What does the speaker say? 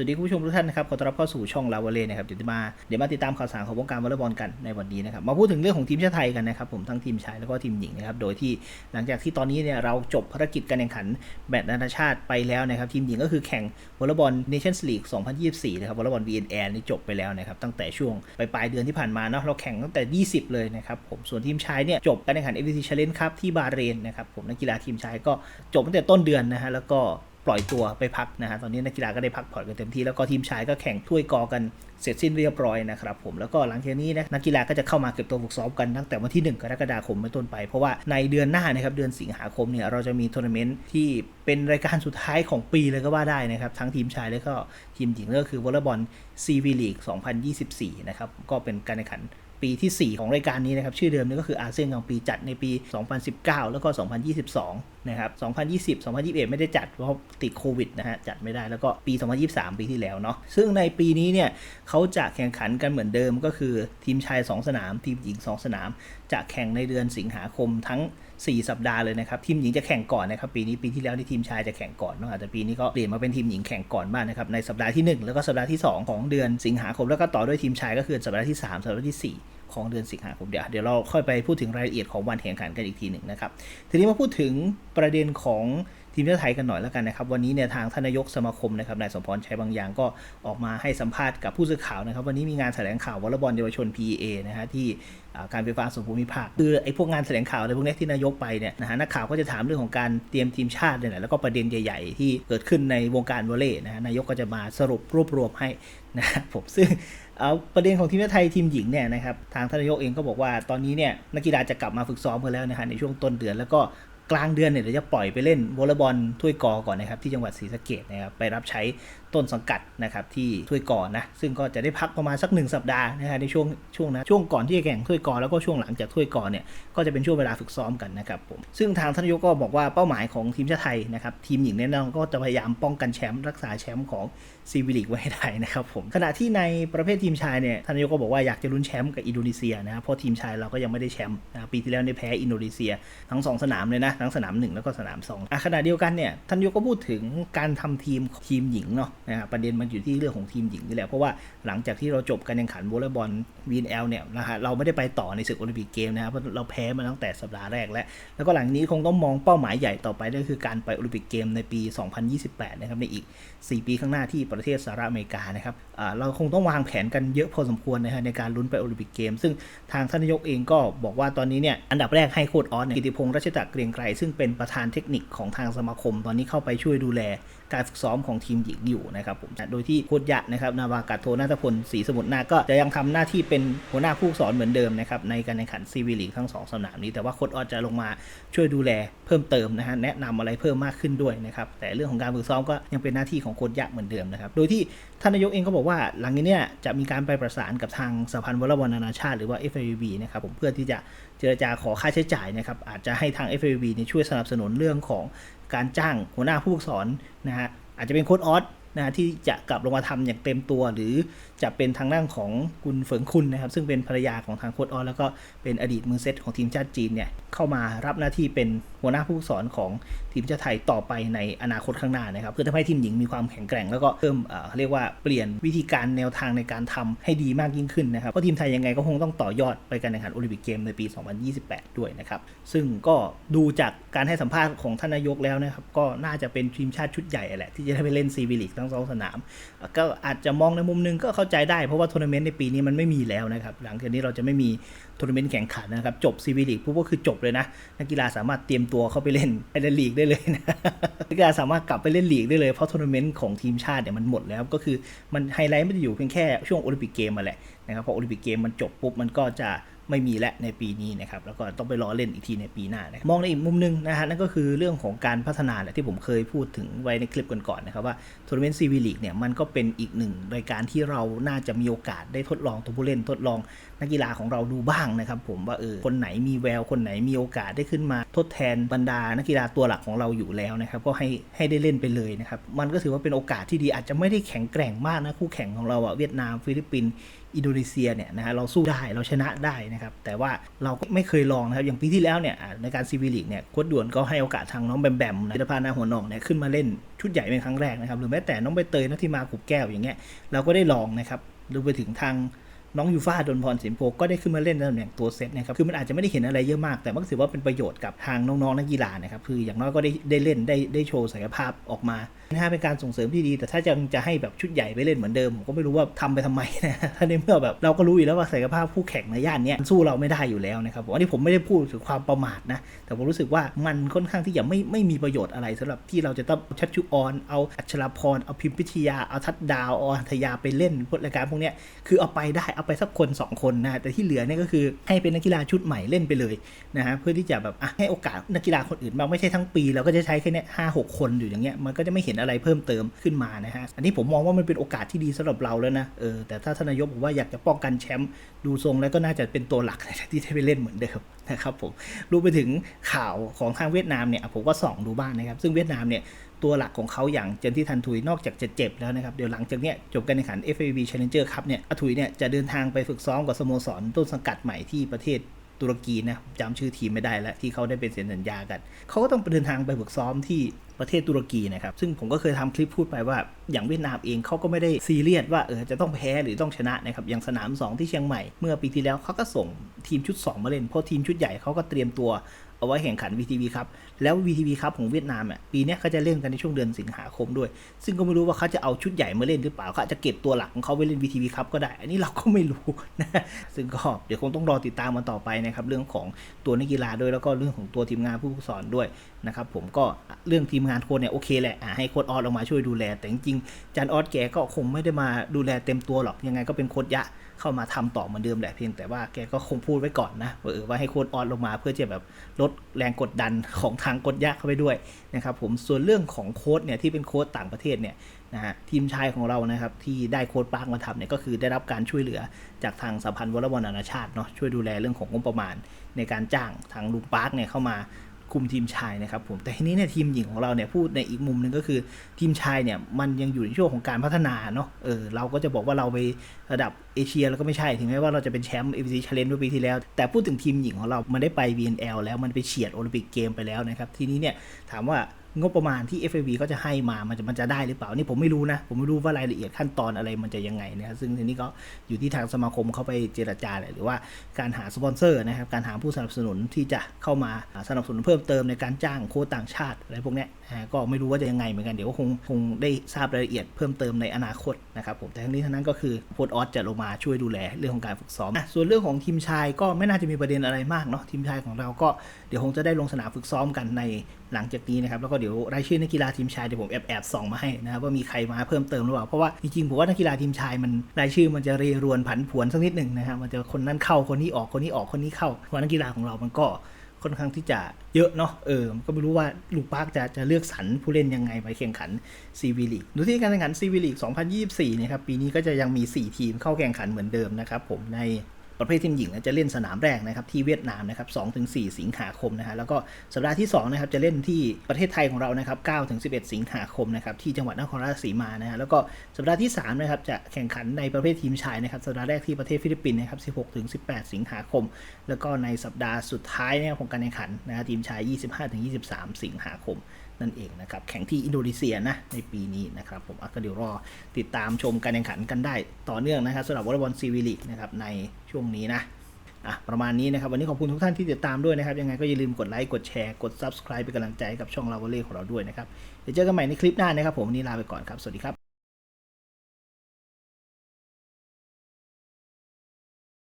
สวัสดีคุณผู้ชมทุกท่านนะครับขอต้อนรับเข้าสู่ช่องลาวเล่นะครับเดี๋ยวมาเดี๋ยวมาติดตามข่าวสารของวงการวอลเลย์บอลกันในวันนี้นะครับมาพูดถึงเรื่องของทีมชาติไทยกันนะครับผมทั้งทีมชายแล้วก็ทีมหญิงนะครับโดยที่หลังจากที่ตอนนี้เนี่ยเราจบภารกิจการแข่งขันแบดนานาชาติไปแล้วนะครับทีมหญิงก็คือแข่งวอลเลย์บอลเนชั่นส์ลีก2024นะครับวอลเลย์บอล VNL นี่จบไปแล้วนะครับตั้งแต่ช่วงปลายเดือนที่ผ่านมาเนาะเราแข่งตั้งแต่ 20 เลยนะครับผมส่วนทีมชายเนี่ยจบการแข่งขัน AVC Challenge ครับที่บาเรนนะครับผมนักกีฬาทีมชายก็จบตั้งแต่ต้นเดือนนะฮะแล้วก็ปล่อยตัวไปพักนะฮะตอนนี้นักกีฬาก็ได้พักผ่อนกันเต็มที่แล้วก็ทีมชายก็แข่งถ้วยกอกันเสร็จสิ้นเรียบร้อยนะครับผมแล้วก็หลังจากนี้นะนักกีฬาก็จะเข้ามาเก็บตัวฝึกซ้อมกันตั้งแต่วันที่ 1 กรกฎาคมเป็นต้นไป เพราะว่าในเดือนหน้านะครับเดือนสิงหาคมเนี่ยเราจะมีทัวร์นาเมนต์ที่เป็นรายการสุดท้ายของปีเลยก็ว่าได้นะครับ ทั้งทีมชายแล้วก็ทีมหญิงก็คือวอลเลย์บอลซีวีลีก2024 นะครับก็เป็นการแข่งขันปีที่ 4 ของรายการนี้นะครับชื่อเดิมนี่ก็คืออาเซียนกลางปีจัดในปี 2019 แล้วก็ 2022 นะครับ 2020 2021 ไม่ได้จัดเพราะติดโควิดนะฮะ จัดไม่ได้ แล้วก็ปี 2023 ปีที่แล้วเนาะ ซึ่งในปีนี้เนี่ยเขาจะแข่งขันกันเหมือนเดิมก็คือทีมชาย 2 สนาม ทีมหญิง 2 สนาม จะแข่งในเดือนสิงหาคมทั้ง 4 สัปดาห์เลยนะครับ ทีมหญิงจะแข่งก่อนนะครับ ปีนี้ ปีที่แล้วที่ทีมชายจะแข่งก่อนเนาะอาจจะปีนี้ก็เปลี่ยนมาเป็นทีมหญิงแข่งก่อนบ้างนะครับ ในสัปดาห์ที่ 1 แล้วก็สัปดาห์ที่ 2 ของเดือนสิงหาคม แล้วก็ต่อด้วยทีมชายก็คือสัปดาห์ที่ 3 สัปดาห์ที่ 4 ของเดือนสิงหาคมเดี๋ยวเดี๋ยวเราค่อยไปพูดถึงรายละเอียดของวันแข่งขันกันอีกทีหนึ่งนะครับ ทีนี้มาพูดถึงประเด็นของทีมชาติไทยกันหน่อยแล้วกันนะครับ วันนี้เนี่ยทางทานายกสมาคมนะครับนายสมพรชัยบางอย่างก็ออกมาให้สัมภาษณ์กับผู้สื่อข่าวนะครับ วันนี้มีงานแถลงข่าววอลเลย์บอลเยาวชน PEA นะฮะที่อ่าการไฟฟ้าส่วนภูมิภาคคือไอ้พวกงานแถลงข่าวอะไรพวกนี้ที่นายกไปเนี่ยนะฮะนักข่าวก็จะถามเรื่องของการเตรียมทีมชาติเนี่ยแหละแล้วก็ประเด็นใหญ่ๆ ที่เกิดขึ้นในวงการวอลเลย์นะฮะนายกก็จะมาสรุปรวบรวมให้นะครับผมซึ่ง เอาประเด็นของทีมชาติไทยทีมหญิงเนี่ยนะครับทางทนายกเองก็บอกว่าตอนนี้เนี่ยนักกีฬาจะกลับมาฝึกซ้อมกันแล้วนะฮะในช่วงต้นเดือนแล้วก็กลางเดือนเนี่ยเดี๋ยวจะปล่อยไปเล่นวอลเลย์บอลถ้วยกอก่อนนะครับที่จังหวัดศรีสะเกดนะครับไปรับใช้ต้นสังกัดนะครับที่ถ้วยกอนะซึ่งก็จะได้พักประมาณสักหนึ่งสัปดาห์นะฮะในช่วงช่วงนะช่วงก่อนที่จะแข่งถ้วยกอแล้วก็ช่วงหลังจากถ้วยกอเนี่ยก็จะเป็นช่วงเวลาฝึกซ้อมกันนะครับผมซึ่งทางทนายกก็บอกว่าเป้าหมายของทีมชาติไทยนะครับทีมหญิงเนี่ยก็จะพยายามป้องกันแชมป์รักษาแชมป์ของ ซีวิลิกไว้ให้ได้นะครับผมขณะที่ในประเภททีมชายเนี่ยทานายกก็บอกว่าอยากจะลุ้นแชมป์กับอินโดนีเซียนะครับเพราะทีมชายเราก็ยังไม่ได้แชมป์นะปีที่แล้วเนี่ยแพ้อินโดนีเซีย ทั้งสองสนามเลยนะทั้งสนามหนึ่งแล้วก็สนามสองอะขณะเดียวกันเนี่ยทานายกก็พูดถึงการทำทีมทีมหญิงเนาะนะครับประเด็นมันอยู่ที่เรื่องของทีมหญิงนี่แหละเพราะว่าหลังจากที่เราจบการแข่งขันวอลเลย์บอล VNL เนี่ยนะฮะเราไม่ได้ไปต่อในศึกโอลิมปิกเกมนะครับเพราะเราแพ้มาตั้งแต่สัปดาห์แรกแล้วแล้วก็หลังนี้คงต้องมองเป้าหมายใหญ่ต่อไปนั่นคือการไปโอลิมปิกเกมในปี 2028 นะครับในอีก 4 ปีข้างหน้าที่ประประเทศสหรัฐอเมริกานะครับเราคงต้องวางแผนกันเยอะพอสมควรนะฮะในการลุ้นไปโอลิมปิกเกม ซึ่งทางท่านนายกเองก็บอกว่าตอนนี้เนี่ยอันดับแรกให้โค้ดออสเนี่ยกิติพงษ์รัชตะเกรียงไกรซึ่งเป็นประธานเทคนิคของทางสมาคม ตอนนี้เข้าไปช่วยดูแลการฝึกซ้อมของทีมหญิงอยู่นะครับผมโดยที่โค้ชยะนะครับนาวากาโทนาทพลศรีสมุทรนาก็จะยังทำหน้าที่เป็นหัวหน้าผู้สอนเหมือนเดิมนะครับในการแข่งขันซีวีลีกทั้งสองสนามนี้ แต่ว่าโค้ชออดจะลงมาช่วยดูแลเพิ่มเติมนะฮะแนะนำอะไรเพิ่มมากขึ้นด้วยนะครับแต่เรื่องของการฝึกซ้อมก็ยังเป็นหน้าที่ของโค้ชยะเหมือนเดิมนะครับโดยที่ท่านนายกเองก็บอกว่าหลังนี้เนี่ยจะมีการไปประสานกับทางสหพันธ์วอลเลย์บอลนานาชาติหรือว่า FAVB นะครับผมเพื่อที่จะเจรจาขอค่าใช้จ่ายนะครับอาจจะให้ทาง FAVB เนี่ยช่วยสนับสนุนเรื่องของการจ้างหัวหน้าผู้ฝึกสอนนะฮะอาจจะเป็นโค้ชออสนะฮะที่จะกลับลงมาทำอย่างเต็มตัวหรือ จะเป็นทางด้านของคุณเฟิงคุณนะครับ ซึ่งเป็นภรรยาของทางโค้ชออสแล้วก็เป็นอดีตมือเซตของทีมชาติจีนเนี่ยเข้ามารับหน้าที่เป็นหัวหน้าผู้สอนของทีมชาติไทยต่อไปในอนาคตข้างหน้านะครับ เพื่อทำให้ทีมหญิงมีความแข็งแกร่ง แล้วก็เพิ่มเอ่อเรียกว่าเปลี่ยนวิธีการแนวทางในการทำให้ดีมากยิ่งขึ้นนะครับเพราะทีมไทยยังไงก็คงต้องต่อยอดไปการแข่งขันโอลิมปิกเกมในปี 2028 ด้วยนะครับซึ่งก็ดูจากการให้สัมภาษณ์ของท่านนายกแล้วนะครับก็น่าจะเป็นทีมชาติชุดใหญ่แหละที่จะได้ไปเล่นซีวิลิกทั้งสองสนาม ก็อาจจะมองในมุมนึงก็เข้าใจได้เพราะว่าทัวร์นาเมนต์ในปีนี้มันไม่มีแล้วนะครับ หลังจากนี้เราจะไม่มีทัวร์นาเมนต์แข่งขันนะครับ จบซีวีลีกปุ๊บก็คือจบเลยนะ นักกีฬาสามารถเตรียมตัวเข้าไปเล่นไอเดลีกได้เลยนะนักกีฬาสามารถกลับไปเล่นลีกได้เลยเพราะทัวร์นาเมนต์ของทีมชาติเนี่ยมันหมดแล้วก็คือมันไฮไลท์ไม่ได้อยู่เพียงแค่ช่วงโอลิมปิกเกมมาแหละนะครับพอโอลิมปิกเกมมันจบปุ๊บมันก็จะ ไม่มีและในปีนี้นะครับแล้วก็ต้องไปรอเล่นอีกทีในปีหน้านะมองในอีกมุมหนึงนะฮะนั่นก็คือเรื่องของการพัฒนาแหละที่ผมเคยพูดถึงไว้ในคลิปก่อนๆนะครับว่าทัวร์นาเมนต์ซีวีลีกเนี่ยมันก็เป็นอีกหนึ่งรายการที่เราน่าจะมีโอกาสได้ทดลองตัวผู้เล่นทดลองนักกีฬาของเราดูบ้างนะครับผมว่าเออคนไหนมีแววคนไหนมีโอกาสได้ขึ้นมาทดแทนบรรดานักกีฬาตัวหลักของเราอยู่แล้วนะครับก็ให้ให้ได้เล่นไปเลยนะครับมันก็ถือว่าเป็นโอกาสที่ดีอาจจะไม่ได้แข็งแกร่งมากนะคู่แข่งของเราอะเวียดนามฟิลิปปินส์ อินโดนีเซียเนี่ยนะฮะเราสู้ได้เราชนะได้นะครับ แต่ว่าเราก็ไม่เคยลองนะครับ อย่างปีที่แล้วเนี่ยในการซีวีลีกเนี่ยโค้ดด่วนก็ให้โอกาสทางน้องแบมแบมนะพิรพานาหัวหนองเนี่ยขึ้นมาเล่นชุดใหญ่เป็นครั้งแรกนะครับ หรือแม้แต่น้องใบเตยนัทธิมาขุบแก้วอย่างเงี้ยเราก็ได้ลองนะครับรวมไปถึงทาง น้องยูฟ่าดนพรสินโพก็ได้ขึ้นมาเล่นในตำแหน่งตัวเซตนะครับ คือมันอาจจะไม่ได้เห็นอะไรเยอะมาก แต่มันก็ถือว่าเป็นประโยชน์กับทางน้องๆนักกีฬานะครับ คืออย่างน้อยก็ได้ได้เล่นได้ได้โชว์ศักยภาพออกมานะฮะเป็นการส่งเสริมที่ดี แต่ถ้าจะจะให้แบบชุดใหญ่ไปเล่นเหมือนเดิมผมก็ไม่รู้ว่าทำไปทำไมนะ ถ้าในเมื่อแบบเราก็รู้อยู่แล้วว่าศักยภาพคู่แข่งในย่านนี้สู้เราไม่ได้อยู่แล้วนะครับผมอันนี้ผมไม่ได้พูดถึงความประมาทนะ แต่ผมรู้สึกว่ามันค่อนข้างที่จะไม่ไม่มีประโยชน์อะไรสำหรับที่เราจะต้องชัดชุออนเอาอัชราพรเอาพิมพิทยาเอาทัดดาวเอาอัธยาไปเล่นพวกรายการพวกนี้คือเอาไปได้เอาไปสักคนสองคนนะแต่ที่เหลือเนี่ยก็คือให้เป็นนักกีฬาชุดใหม่เล่นไปเลยนะฮะเพื่อที่จะแบบอะให้โอกาสนักกีฬาคนอื่นมางไม่ใช่ทั้งปีเราก็จะใช้แค่เนี้ยห้าหกคนอยู่อย่างเงี้ยมันก็จะไม่เห็นอะไรเพิ่มเติมขึ้นมานะฮะอันนี้ผมมองว่ามันเป็นโอกาสที่ดีสำหรับเราแล้วนะเออแต่ถ้าทนนายกบอกว่าอยากจะป้องกันแชมป์ดูทรงแล้วก็น่าจะเป็นตัวหลักที่ได้ไปเล่นเหมือนเดิม นะครับผมรวมไปถึงข่าวของทางเวียดนามเนี่ยผมก็ส่องดูบ้างนะครับ ซึ่งเวียดนามเนี่ยตัวหลักของเขาอย่างเจนที่ทันทุยนอกจากจะเจ็บแล้วนะครับ เดี๋ยวหลังจากเนี้ยจบการแข่งขัน FAB Challenger Cup เนี่ยอทุยเนี่ยจะเดินทางไปฝึกซ้อมกับสโมสรต้นสังกัดใหม่ที่ประเทศตุรกีนะจำชื่อทีมไม่ได้แล้วที่เขาได้เป็นเซ็นสัญญากัน เขาก็ต้องไปเดินทางไปฝึกซ้อมที่ ประเทศตุรกีนะครับ ซึ่งผมก็เคยทำคลิปพูดไปว่าอย่างเวียดนามเองเขาก็ไม่ได้ซีเรียสว่าเออจะต้องแพ้หรือต้องชนะนะครับอย่างสนาม 2 ที่เชียงใหม่เมื่อปีที่แล้วเขาก็ส่งทีมชุด 2 มาเล่น เพราะทีมชุดใหญ่เขาก็เตรียมตัวเอาไว้แข่งขัน VTV ครับ แล้ว VTV ครับของเวียดนามอะปีนี้เขาจะเล่นกันในช่วงเดือนสิงหาคมด้วย ซึ่งก็ไม่รู้ว่าเขาจะเอาชุดใหญ่มาเล่นหรือเปล่าเขาจะเก็บตัวหลักของเขาไว้เล่น VTV ครับก็ได้ อันนี้เราก็ไม่รู้นะ ซึ่งก็เดี๋ยวคงต้องรอติดตามมันต่อไปนะครับเรื่องของตัวนักกีฬาด้วยแล้วก็เรื่องของตัวทีมงานผู้ฝึกสอนด้วยนะครับผมก็เรื่องทีมงานโค้ชเนี่ยโอเคแหละให้โค้ชออสลงมาช่วยดูแล แต่จริงๆจันออสแกก็คงไม่ได้มาดูแลเต็มตัวหรอกยังไงก็เป็นโค้ชยะเข้ามาทำต่อเหมือนเดิมแหละเพียงแต่ว่าแกก็คงพูดไว้ก่อนนะว่าเออว่าให้โค้ดออนลงมาเพื่อจะแบบลดแรงกดดันของทางกดยะเข้าไปด้วยนะครับผมส่วนเรื่องของโค้ดเนี่ยที่เป็นโค้ดต่างประเทศเนี่ยนะฮะทีมชายของเรานะครับที่ได้โค้ดปาร์กมาทำเนี่ยก็คือได้รับการช่วยเหลือจากทางสหพันธ์วอลเลย์บอลนานาชาติเนาะช่วยดูแลเรื่องของงบประมาณ ในการจ้างทางลุงปาร์กเนี่ยเข้ามา คุมทีมชายนะครับผมแต่ทีนี้เนี่ยทีมหญิงของเราเนี่ยพูดในอีกมุมหนึ่งก็คือทีมชายเนี่ยมันยังอยู่ในช่วงของการพัฒนาเนาะเออเราก็จะบอกว่าเราไประดับเอเชียแล้วก็ไม่ใช่ถึงแม้ว่าเราจะเป็นแชมป์เอฟซีชาเมื่อปีที่แล้ว แต่พูดถึงทีมหญิงของเรามันได้ไป VNL แล้วมันไปเฉียดโอลิมปิกเกมไปแล้วนะครับทีนี้เนี่ยถามว่า งบประมาณที่ FAB ก็จะให้มามันจะมันจะได้หรือเปล่านี่ผมไม่รู้นะ ผมไม่รู้ว่ารายละเอียดขั้นตอนอะไรมันจะยังไงนะครับซึ่งทีนี้ก็อยู่ที่ทางสมาคมเขาไปเจรจาแหละหรือว่าการหาสปอนเซอร์นะครับการหาผู้สนับสนุนที่จะเข้ามาสนับสนุนเพิ่มเติมในการจ้างโค้ชต่างชาติอะไรพวกนี้ก็ไม่รู้ว่าจะยังไงเหมือนกันเดี๋ยวก็คงคงได้ทราบรายละเอียดเพิ่มเติมในอนาคตนะครับผมแต่ทั้งนี้ทั้งนั้นก็คือโค้ชออสจะลงมาช่วยดูแลเรื่องของการฝึกซ้อมอะส่วนเรื่องของทีมชายก็ไม่น่าจะมีประเด็นอะไรมากเนาะทีมชายของเราก็เดี๋ยวคงจะได้ลงสนามฝึกซ้อมกันในหลังจากนี้นะครับแล้วก็เดี๋ยวรายชื่อนักกีฬาทีมชายเดี๋ยวผมแอบแอบส่องมาให้นะครับว่ามีใครมาเพิ่มเติมหรือเปล่าเพราะว่าจริงๆผมว่านักกีฬาทีมชายมันรายชื่อมันจะเรรวนผันผวนสักนิดหนึ่งนะครับมันจะคนนั้นเข้าคนนี้ออกคนนี้ออกคนนี้เข้าเพราะนักกีฬาของเรามันก็ค่อนข้างที่จะเยอะเนาะ เออ ก็ไม่รู้ว่าลูกปาร์กจะจะเลือกสรรผู้เล่นยังไงไปแข่งขันซีวีลีกดูที่การแข่งขันซีวีลีก2024นะครับ ปีนี้ก็จะยังมี 4 ทีมเข้าแข่งขันเหมือนเดิมนะครับผมใน ประเภททีมหญิงจะเล่นสนามแรกนะครับที่เวียดนามนะครับ2-4สิงหาคมนะฮะแล้วก็สัปดาห์ที่2นะครับจะเล่นที่ประเทศไทยของเรานะครับ9-11 สิงหาคมนะครับที่จังหวัดนครราชสีมานะฮะแล้วก็สัปดาห์ที่3นะครับจะแข่งขันในประเภททีมชายนะครับสัปดาห์แรกที่ประเทศฟิลิปปินส์นะครับ16-18 สิงหาคม แล้วก็ในสัปดาห์สุดท้ายเนี่ยของการแข่งขันนะฮะทีมชาย 25-23 สิงหาคม นั่นเองนะครับ แข่งที่อินโดนีเซียนะในปีนี้นะครับผมก็เดี๋ยวรอติดตามชมการแข่งขันกันได้ต่อเนื่องนะครับสำหรับวอลเลย์บอลซีวีลีกนะครับในช่วงนี้นะอะประมาณนี้นะครับวันนี้ขอบคุณทุกท่านที่ติดตามด้วยนะครับ ยังไงก็อย่าลืมกดไลค์กดแชร์กด subscribe เป็นกำลังใจกับช่องเราวอลเลย์ของเราด้วยนะครับเดี๋ยวเจอกันใหม่ในคลิปหน้านะครับผมวันนี้ลาไปก่อนครับสวัสดีครับ